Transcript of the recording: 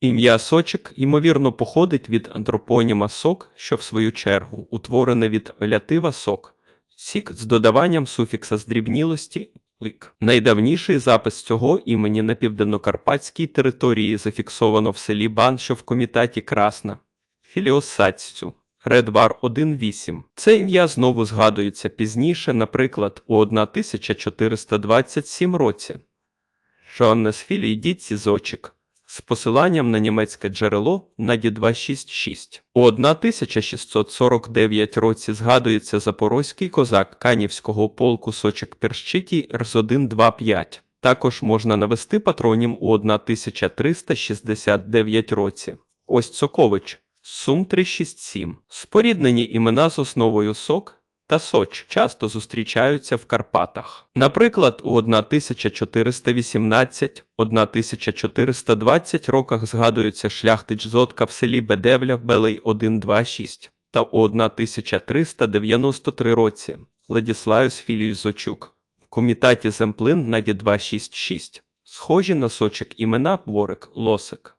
Ім'я сочик, ймовірно, походить від антропоніма сок, що в свою чергу утворене від лятива сок, сік з додаванням суфікса здрібнілості лик. Найдавніший запис цього імені на південнокарпатській території зафіксовано в селі Бан, що в комітаті Красна. Філіосацю. Редвар 1.8. Це ім'я знову згадується пізніше, наприклад, у 1427 році. Жоаннес Філій Дітці Зочик з посиланням на німецьке джерело Наді 266. У 1649 році згадується запорозький козак Канівського полку Сочек Перщитій Рз125. Також можна навести патронім у 1369 році. Ось Цокович, Сум 367. Споріднені імена з основою сок та Соч часто зустрічаються в Карпатах. Наприклад, у 1418-1420 роках згадується шляхтич Зотка в селі Бедевля Белей 126 та у 1393 році Владіславіус Філій Зочук в комітаті Земплин Наді 266. Схожі на сочок імена Ворик, Лосик.